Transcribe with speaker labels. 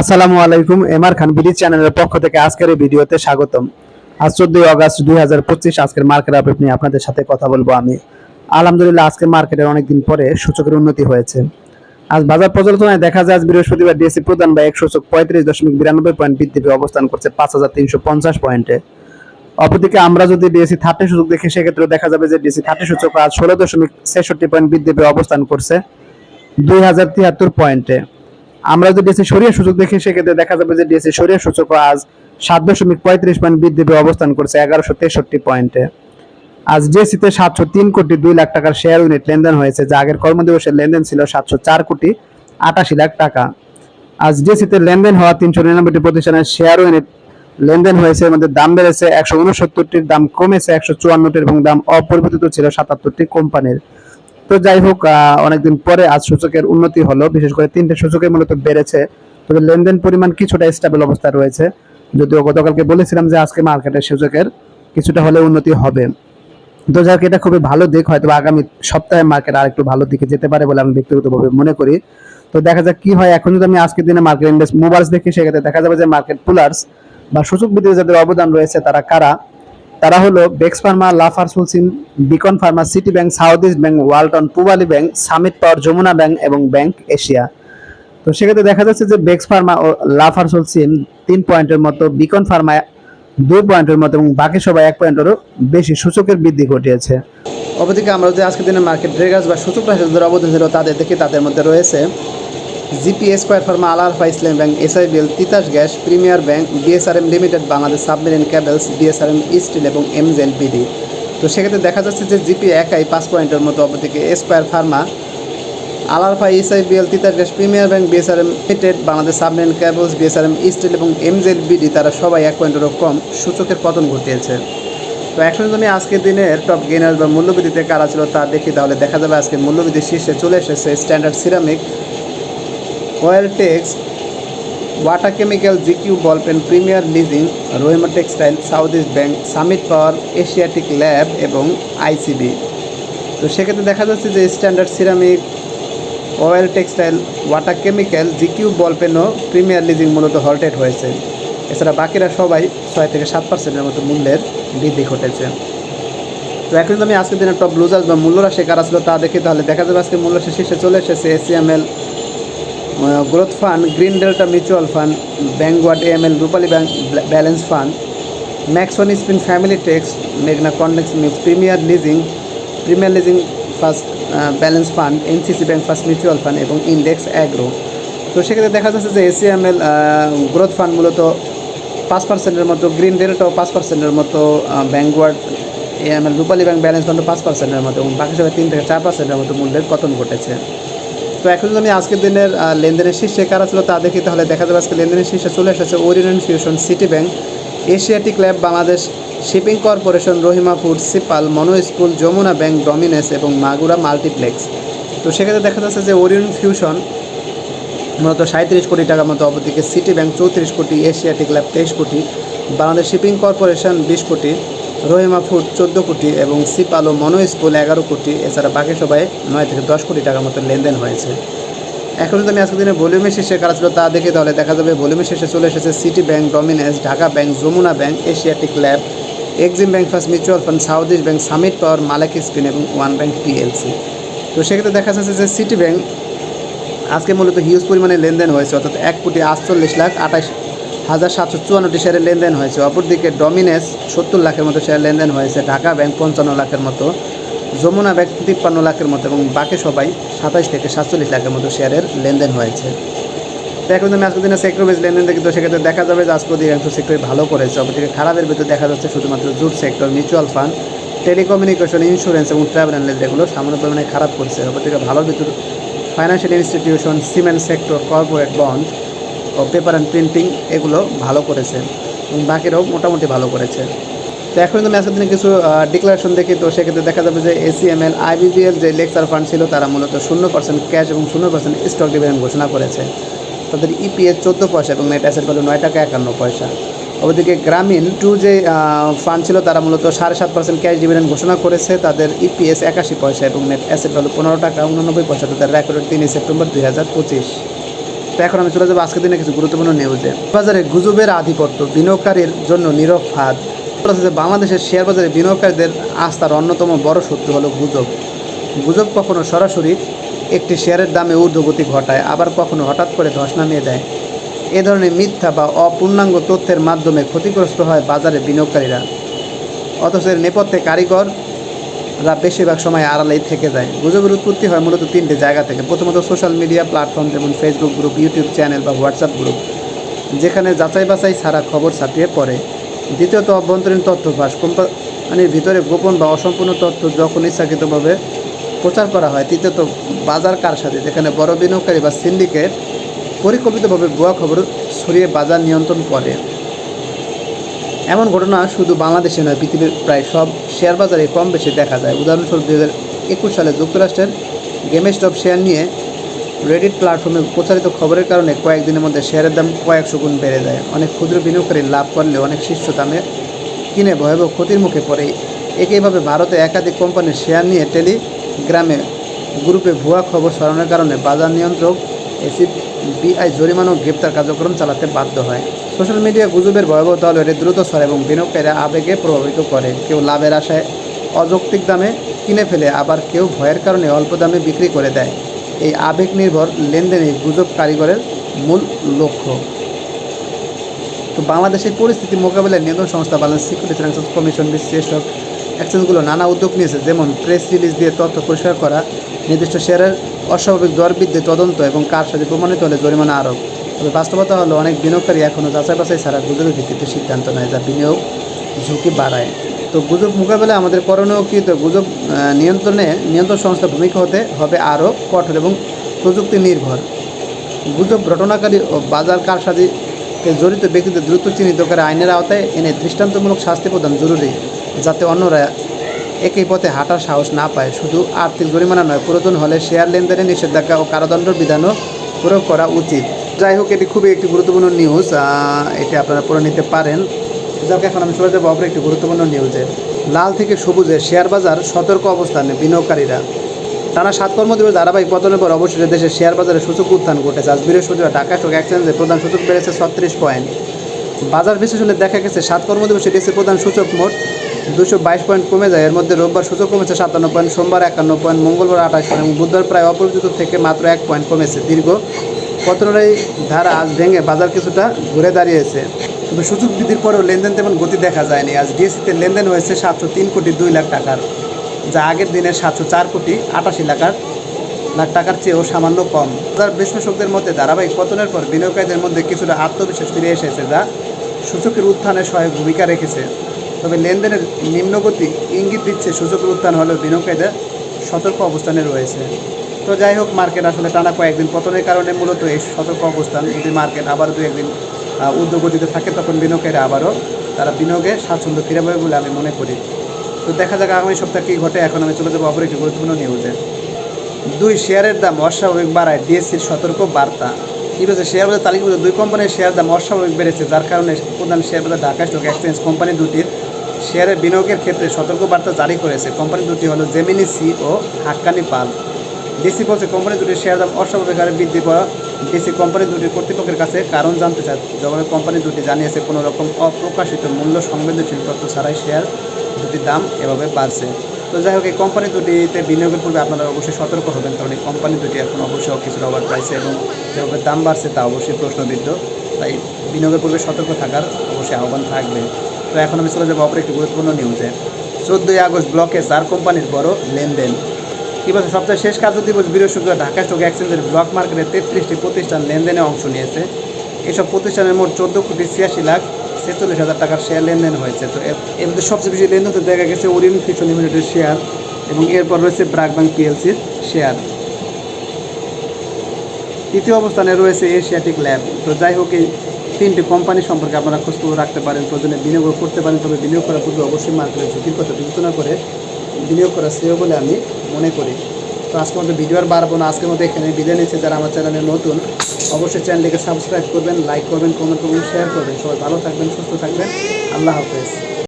Speaker 1: আসসালামু আলাইকুম, এমআর খান বিডি চ্যানেলের পক্ষ থেকে আজকের এই ভিডিওতে স্বাগতম। আজ চোদ্দই আগস্ট দুই হাজার পঁচিশ, আজকের মার্কেট আপডেট নিয়ে আপনাদের সাথে কথা বলব আমি। আলহামদুলিল্লাহ, আজকের মার্কেটের অনেকদিন পরে সূচকের উন্নতি হয়েছে। আজ বাজার পর্যালোচনায় দেখা যায়, আজ বৃহস্পতিবার ডিএসসি প্রধান বা এক সূচক পঁয়ত্রিশ দশমিক বিরানব্বই পয়েন্ট বৃদ্ধি অবস্থান করছে পাঁচ হাজার তিনশো পঞ্চাশ পয়েন্টে। অপরদিকে আমরা যদি ডিএসসি থার্টি সূচক দেখি সেক্ষেত্রে দেখা যাবে যে ডিএসসি থার্টি সূচক আজ ষোলো দশমিক ছেষট্টি পয়েন্ট বৃদ্ধি অবস্থান করছে দুই হাজার তিয়াত্তর পয়েন্টে। আমরা যদি ডিএসসি সরিয়া সূচক দেখি, সেক্ষেত্রে দেখা যাবে যে ডিএসসি সরিয়া সূচক আজ সাত দশমিক পঁয়ত্রিশ পয়েন্ট বৃদ্ধি পেয়ে অবস্থান করছে এগারোশো তেষট্টি পয়েন্টে। আজ ডিএসসিতে সাতশো তিন কোটি দুই লাখ টাকার শেয়ার ইউনিট লেনদেন হয়েছে, যা আগের কর্মদিবসের লেনদেন ছিল সাতশো চার কোটি আটাশি লাখ টাকা। আজ ডিএসসিতে লেনদেন হওয়া তিনশো নিরানব্বইটি প্রতিষ্ঠানের শেয়ার ইউনিট লেনদেন হয়েছে, এর দাম বেড়েছে একশো উনসত্তরটির, দাম কমেছে একশো চুয়ান্নটির এবং দাম অপরিবর্তিত ছিল সাতাত্তরটি কোম্পানির। তো যাই হোক অনেকদিন পরে আজ সূচকের উন্নতি হলো, বিশেষ করে তিনটে সূচকের মূলত বেড়েছে। তবে লেনদেন পরিমাণ কিছুটা স্টেবল অবস্থা রয়েছে। যদিও গতকালকে বলেছিলাম যে আজকে মার্কেটের সূচকের কিছুটা হলে উন্নতি হবে। তো যাক এটা খুবই ভালো দিক, হয়তো আগামী সপ্তাহে মার্কেট আর একটু ভালো দিকে যেতে পারে বলে আমি ব্যক্তিগতভাবে মনে করি। তো দেখা যাক কি হয়। এখন যদি আমি আজকের দিনে মার্কেট ইন্ডেক্স মোবাইলস দেখি, সেক্ষেত্রে দেখা যাবে যে মার্কেট পুলার্স বা সূচক বৃদ্ধিতে যাদের অবদান রয়েছে, তারা কারা? তারা হলো Bex Pharma Lafarge Holcim Beacon Pharma City Bank South East Bank Walton Pubali Bank Summit Power Jamuna Bank এবং ব্যাংক এশিয়া তো সেক্ষেত্রে দেখা যাচ্ছে যে বেক্স ফার্মা ও লাফার সুলসিম তিন পয়েন্টের মতো বিকন ফার্মা দুই পয়েন্টের মতো এবং বাকি সবাই এক পয়েন্টেরও বেশি সূচকের বৃদ্ধি ঘটিয়েছে। অপরদিকে আমরা যদি আজকের দিনে মার্কেট ড্রেগার্স বা সূচক রাশি যাদের ছিল, তাদের দেখি তাদের মধ্যে রয়েছে জিপি স্কোয়ার ফার্মা আল আলফা ইসলাম bank SIBL Titas gas, premier bank, BSRM limited, Bangladesh submarine cables, BSRM steel এবং এমজেল বিডি। তো সেক্ষেত্রে দেখা যাচ্ছে যে জিপি একাই পাঁচ পয়েন্টের মতো অপরদিকে স্কোয়ার ফার্মা, আল alpha SIBL Titas gas, premier bank, BSRM limited, Bangladesh submarine cables, BSRM steel এবং এমজেল বিডি, তারা সবাই এক পয়েন্টেরও কম সূচকের পতন ঘটিয়েছে। তো এখন যদি আজকের দিনের টপ গেনার বা মূল্যবৃদ্ধিতে কারা ছিল তা দেখি, তাহলে দেখা যাবে আজকে মূল্যবৃদ্ধির শীর্ষে চলে এসেছে Standard Ceramic. Well Tex Water Chemical GQ Ball Pen Premier Leasing Rahima Textile South East Bank Summit Power Asiatic Lab এবং আইসিবি তো সেক্ষেত্রে দেখা যাচ্ছে যে Standard Ceramic Oil Textile Water Chemical GQ Ball পেনও premier leasing মূলত halted হয়েছে। এছাড়া বাকিরা সবাই ছয় থেকে সাত পার্সেন্টের মতো মূল্যের বৃদ্ধি ঘটেছে। তো এখন আমি আজকের দিনের টপ লুজার্স বা মূল্যরাশি কারা ছিল তা দেখি, তাহলে দেখা যাবে আজকে মূল্যরাশি শীর্ষে চলে এসেছে ACML growth fund green delta mutual fund ব্যাঙ্কওয়ার্ড AML Rupali bank balance fund Maxon spin family tex মেঘনা কন্ডেক্স mix premier leasing premier leasing first balance fund NCC bank first mutual fund এবং ইন্ডেক্স অ্যাগ্রো তো সেক্ষেত্রে দেখা যাচ্ছে যে ACML growth fund মূলত পাঁচ পার্সেন্টের মতো গ্রিন ডেল্টাও পাঁচ পার্সেন্টের মতো backward AML Rupali bank balance ফান্ডও পাঁচ পার্সেন্টের মতো এবং বাকি সবাই তিন থেকে চার পার্সেন্টের মতো মূল্যের পতন ঘটেছে। তো এখন যদি আমি আজকের দিনের লেনদেনের শীর্ষে কারা ছিল তা দেখি, তাহলে দেখা যাবে আজকে লেনদেনের শীর্ষে চলে এসেছে Orient Fusion City Bank Asiatic Lab Bangladesh Shipping Corporation Rahima Food Sea Pearl Mono spool Jamuna Bank Dominage এবং মাগুরা মাল্টিপ্লেক্স তো সেক্ষেত্রে দেখা যাচ্ছে যে ওরিয়ন ফিউশন মূলত সাঁত্রিশ কোটি টাকার মতো, অপরদিকে সিটি ব্যাংক চৌত্রিশ কোটি এশিয়াটিক ল্যাব তেইশ কোটি বাংলাদেশ শিপিং কর্পোরেশন বিশ কোটি রহিমা ফুড চোদ্দ কোটি এবং সিপাল ও মনো স্কুল এগারো কোটি, এছাড়া বাকি সবাই নয় থেকে দশ কোটি টাকার মতো লেনদেন হয়েছে। এখন যদি আমি আজকের দিনে ভলিউমের শীর্ষে কারা ছিল তা দেখে তাহলে দেখা যাবে ভলিউমের শীর্ষে চলে এসেছে City bank, dominance, Dhaka bank, Jamuna bank, Asiatic lab, Exim bank first, mutual fund South East bank, Summit power, Malek spin এবং ওয়ান ব্যাংক পিএলসি। তো সেক্ষেত্রে দেখা যাচ্ছে যে সিটি ব্যাংক আজকে মূলত হিউজ পরিমাণে লেনদেন হয়েছে, অর্থাৎ এক কোটি আটচল্লিশ লাখ আঠাশ হাজার সাতশো চুয়ান্নটি শেয়ারের লেনদেন হয়েছে। অপরদিকে ডমিনেস সত্তর লাখের মতো শেয়ার লেনদেন হয়েছে। ঢাকা ব্যাংক পঞ্চান্ন লাখের মতো, যমুনা ব্যাংক তিপ্পান্ন লাখের মতো এবং বাকি সবাই সাতাশ থেকে সাতচল্লিশ লাখের মতো শেয়ারের লেনদেন হয়েছে। এখন যদি আজকের দিনে সেক্টর লেনদেন দেখি, তো সেক্ষেত্রে দেখা যাবে যে আজকে অধিকাংশ সেক্টরই ভালো করেছে। অপরদিকে খারাপের ভিতরে দেখা যাচ্ছে শুধুমাত্র jute sector mutual fund telecommunication insurance এবং ট্রাভেল অ্যান্ড এগুলো সামান্য পরিমাণে খারাপ করছে। অপরদিকে ভালোর ভিতর financial institution cement sector corporate bond paper and printing এগুলো ভালো করেছে। এবং বাকিরাও মোটামুটি ভালো করেছে। তো এখন কিন্তু আজকের দিনে কিছু ডিক্লারেশন দেখি, তো সেক্ষেত্রে দেখা যাবে যে এসিএমএল আইবিবিএল যে লেকচার ফান্ড ছিল, তারা মূলত শূন্য পার্সেন্ট ক্যাশ এবং শূন্য পার্সেন্ট স্টক ডিভিডেন্ড ঘোষণা করেছে। তাদের ইপিএস চোদ্দ পয়সা এবং নেট অ্যাসেট নয় টাকা একান্ন পয়সা। ওদিকে গ্রামীণ টু যে ফান্ড ছিল, তারা মূলত সাড়ে সাত পার্সেন্ট ক্যাশ ডিভিডেন্ড ঘোষণা করেছে। তাদের ইপিএস একাশি পয়সা এবং নেট অ্যাসেট ভ্যালু পনেরো টাকা উননব্বই পয়সা। তাদের রেকর্ড তিনই সেপ্টেম্বর দুই হাজার পঁচিশ। তো এখন আমি চলে যাব আজকের দিনে কিছু গুরুত্বপূর্ণ নিউজে বাজারে গুজবের আধিপত্য, বিনিয়োগকারীর জন্য নীরব ফাঁদ। যে বাংলাদেশের শেয়ার বাজারে বিনিয়োগকারীদের আস্থার অন্যতম বড় শত্রু হলো গুজব। গুজব কখনো সরাসরি একটি শেয়ারের দামে ঊর্ধ্বগতি ঘটায়, আবার কখনো হঠাৎ করে ধস নামিয়ে দেয়। এ ধরনের মিথ্যা বা অপূর্ণাঙ্গ তথ্যের মাধ্যমে ক্ষতিগ্রস্ত হয় বাজারে বিনিয়োগকারীরা। অথচ এর নেপথ্যে কারিগররা বেশিরভাগ সময় আড়ালেই থেকে যায়। গুজবের উৎপত্তি হয় মূলত তিনটে জায়গা থেকে। প্রথমত সোশ্যাল মিডিয়া প্ল্যাটফর্ম যেমন ফেসবুক গ্রুপ ইউটিউব চ্যানেল বা হোয়াটসঅ্যাপ গ্রুপ যেখানে যাচাই বাছাই ছাড়া খবর ছাপিয়ে পড়ে। দ্বিতীয়ত, অভ্যন্তরীণ তথ্য ফাঁস। কোম্পানির ভিতরে গোপন বা অসম্পূর্ণ তথ্য যখন ইচ্ছাকৃতভাবে প্রচার করা হয়, তৃতীয়ত, বাজার কারসাজি, যেখানে বড় বিনিয়োগকারী বা সিন্ডিকেট পরিকল্পিতভাবে ভুয়া খবর ছড়িয়ে বাজার নিয়ন্ত্রণ করে। এমন ঘটনা শুধু বাংলাদেশে নয়, পৃথিবীর প্রায় সব শেয়ার বাজারে কম বেশি দেখা যায়। উদাহরণস্বরূপ দু হাজার একুশ সালে যুক্তরাষ্ট্রের গেমে স্টপ শেয়ার নিয়ে রেডিট প্ল্যাটফর্মে প্রচারিত খবরের কারণে কয়েকদিনের মধ্যে শেয়ারের দাম কয়েকশো গুণ বেড়ে যায়। অনেক ক্ষুদ্র বিনিয়োগকারী লাভ করলে অনেক শীর্ষ দামে কিনে ভয়াবহ ক্ষতির মুখে পড়ে। একইভাবে ভারতে একাধিক কোম্পানির শেয়ার নিয়ে টেলিগ্রামে গ্রুপে ভুয়া খবর ছড়ানোর কারণে বাজার নিয়ন্ত্রক এসিবিআই জরিমানা ও গ্রেপ্তার কার্যক্রম চালাতে বাধ্য হয়। সোশ্যাল মিডিয়া গুজবের ভয়াবহতা হলো দ্রুত ছড়ায় এবং বিনিয়োগকারীরা আবেগে প্রভাবিত করে। কেউ লাভের আশায় অযৌক্তিক দামে কিনে ফেলে, আবার কেউ ভয়ের কারণে অল্প দামে বিক্রি করে দেয়। এই আবেগ নির্ভর লেনদেনই গুজব কারিগরের মূল লক্ষ্য। তো বাংলাদেশের পরিস্থিতি মোকাবিলায় নিয়ন্ত্রণ সংস্থা বাংলাদেশ সিকিউরিটি ট্রান্সফার কমিশন সব এক্সচেঞ্জগুলো নানা উদ্যোগ নিয়েছে, যেমন প্রেস রিলিজ দিয়ে তথ্য পরিষ্কার করা, নির্দিষ্ট শেয়ারের অস্বাভাবিক দর বৃদ্ধি, তদন্ত এবং কার সাথে প্রমাণিত হলে জরিমানা আরোপ। তবে বাস্তবতা হলো অনেক বিনিয়োগকারী এখনও যাচাই বাছাই ছাড়া গুজবের ভিত্তিতে সিদ্ধান্ত নেয় যা বিনিয়োগ ঝুঁকি বাড়ায়। তো গুজব মোকাবেলায় আমাদের করণীয় কি? তো গুজব নিয়ন্ত্রণে নিয়ন্ত্রণ সংস্থার ভূমিকা হতে হবে আরও কঠোর এবং প্রযুক্তি নির্ভর। গুজব ঘটনাকারী ও বাজার কারসাজিতে জড়িত ব্যক্তিদের দ্রুত চিহ্নিত করে আইনের আওতায় এনে দৃষ্টান্তমূলক শাস্তি প্রদান জরুরি। যাতে অন্যরা একই পথে হাঁটার সাহস না পায়। শুধু আর্থিক জরিমানা নয়, পুরাতন হলে শেয়ার লেনদেনে নিষেধাজ্ঞা ও কারাদণ্ড বিধানও প্রয়োগ করা উচিত। যাই হোক, এটি খুবই একটি গুরুত্বপূর্ণ নিউজ এটি আপনারা পড়ে নিতে পারেন। যাক এখন আমি চলে যাব অপর একটি গুরুত্বপূর্ণ নিউজে লাল থেকে সবুজে শেয়ার বাজার, সতর্ক অবস্থানে বিনিয়োগকারীরা। টানা সাত কর্মদিবস ধারাবাহিক পতনের পর অবশেষে দেশের শেয়ার বাজারে সূচক উত্থান ঘটেছে। আজ বৃহস্পতিবার ঢাকা স্টক এক্সচেঞ্জে প্রধান সূচক বেড়েছে ছত্রিশ পয়েন্ট। বাজার বিশ্লেষণে দেখা গেছে, সাত কর্মদিবসে ডিএসসি প্রধান সূচক মোট দুশো বাইশ পয়েন্ট কমে যায়। এর মধ্যে রোববার সূচক কমেছে সাতান্ন পয়েন্ট, সোমবার একান্ন পয়েন্ট, মঙ্গলবার আঠাশ পয়েন্ট এবং বুধবার প্রায় অপরিচিত থেকে মাত্র এক পয়েন্ট কমেছে। দীর্ঘ পতনের ধারা আজ ভেঙে বাজার কিছুটা ঘুরে দাঁড়িয়েছে। তবে সূচক বৃদ্ধির পরেও লেনদেন তেমন গতি দেখা যায়নি। আজ ডিএসসিতে লেনদেন হয়েছে সাতশো তিন কোটি দুই লাখ টাকার, যা আগের দিনে সাতশো চার কোটি আটাশি লাখার লাখ টাকার চেয়েও সামান্য কম। বাজার বিশ্লেষকদের মধ্যে ধারাবাহিক পতনের পর বিনিয়োগকারীদের মধ্যে কিছুটা আত্মবিশ্বাস ফিরে এসেছে, যা সূচকের উত্থানে সহায়ক ভূমিকা রেখেছে। তবে লেনদেনের নিম্নগতি ইঙ্গিত দিচ্ছে সূচকের উত্থান হলেও বিনিয়োগকারীদের সতর্ক অবস্থানে রয়েছে। তো যাই হোক, মার্কেট আসলে টানা কয়েকদিন পতনের কারণে মূলত এই সতর্ক অবস্থান, যদি মার্কেট আবার দু একদিন ঊর্ধ্বগতিতে থাকে, তখন বিনিয়োগকারীরা আবারও তারা বিনিয়োগে স্বাচ্ছন্দ্য ফিরে পাবে বলে আমি মনে করি। তো দেখা যাক আগামী সপ্তাহে কী ঘটে। এখন আমি চলে যাব অপর একটি গুরুত্বপূর্ণ নিউজে। দুই, শেয়ারের দাম অস্বাভাবিক বাড়ায় ডিএসসির সতর্ক বার্তা। কী বলছে শেয়ার বাজার তালিকাভুক্ত দুই কোম্পানির শেয়ার দাম অস্বাভাবিক বেড়েছে, যার কারণে প্রধান শেয়ার বাজার ঢাকা স্টক এক্সচেঞ্জ কোম্পানি দুটির শেয়ারের বিনিয়োগের ক্ষেত্রে সতর্কবার্তা জারি করেছে কোম্পানি দুটি হলো জেমিনি সি ও হাক্কানি পাল। ডিসি বলছে কোম্পানি দুটির শেয়ার দাম অস্বাভাবিক হারে বৃদ্ধি পাওয়া ডিসি কোম্পানি দুটির কর্তৃপক্ষের কাছে কারণ জানতে চায়। যখন কোম্পানি দুটি জানিয়েছে কোনো রকম অপ্রকাশিত মূল্য সংবেদনশীল তথ্য ছাড়াই শেয়ার দুটির দাম এভাবে বাড়ছে। তো যাই হোক, এই কোম্পানি দুটিতে বিনিয়োগের পূর্বে আপনারা অবশ্যই সতর্ক হবেন কারণ এই কোম্পানি দুটি এখন অবশ্যই কিছুটা ওভার প্রাইসে এবং যেভাবে দাম বাড়ছে তা অবশ্যই প্রশ্নবিদ্ধ। তাই বিনিয়োগের পূর্বে সতর্ক থাকার অবশ্যই আহ্বান থাকবে। তো এখন আমি চলে যাব অপর একটি গুরুত্বপূর্ণ নিউজে চোদ্দোই আগস্ট ব্লকে চার কোম্পানির বড় লেনদেন। কী বলছে? সপ্তাহের শেষ কার্য দিবস বৃহস্পতিবার ঢাকা স্টক এক্সচেঞ্জের ব্লক মার্কেটে তেত্রিশটি প্রতিষ্ঠান লেনদেনে অংশ নিয়েছে। এসব প্রতিষ্ঠানের মোট চোদ্দ কোটি ছিয়াশি লাখ ছেচল্লিশ হাজার টাকার শেয়ার লেনদেন হয়েছে। তো এর মধ্যে সবচেয়ে বেশি লেনদেন দেখা গেছে ওরিয়ন ফিশন লিমিটেডের শেয়ার এবং এরপর রয়েছে ব্রাক ব্যাংক পিএলসির শেয়ার তৃতীয় অবস্থানে রয়েছে এশিয়াটিক ল্যাব তো যাই হোক, এই তিনটি কোম্পানি সম্পর্কে আপনারা খোঁজখবর রাখতে পারেন, প্রয়োজনে বিনিয়োগ করতে পারেন, তবে বিনিয়োগ করার পূর্বে অবশ্যই মার্কেটের ঝুঁকির কথা বিবেচনা করে বিনিয়োগ করা শ্রেয় বলে আমি মনে করি। তো আজকের মতো ভিডিও আর বাড়বো না, আজকের মতো এখানে বিদায় নিচ্ছে। যারা আমার চ্যানেলে নতুন, অবশ্যই চ্যানেলটিকে সাবস্ক্রাইব করবেন, লাইক করবেন কমেন্ট করবেন শেয়ার করবেন। সবাই ভালো থাকবেন, সুস্থ থাকবেন। আল্লাহ হাফেজ।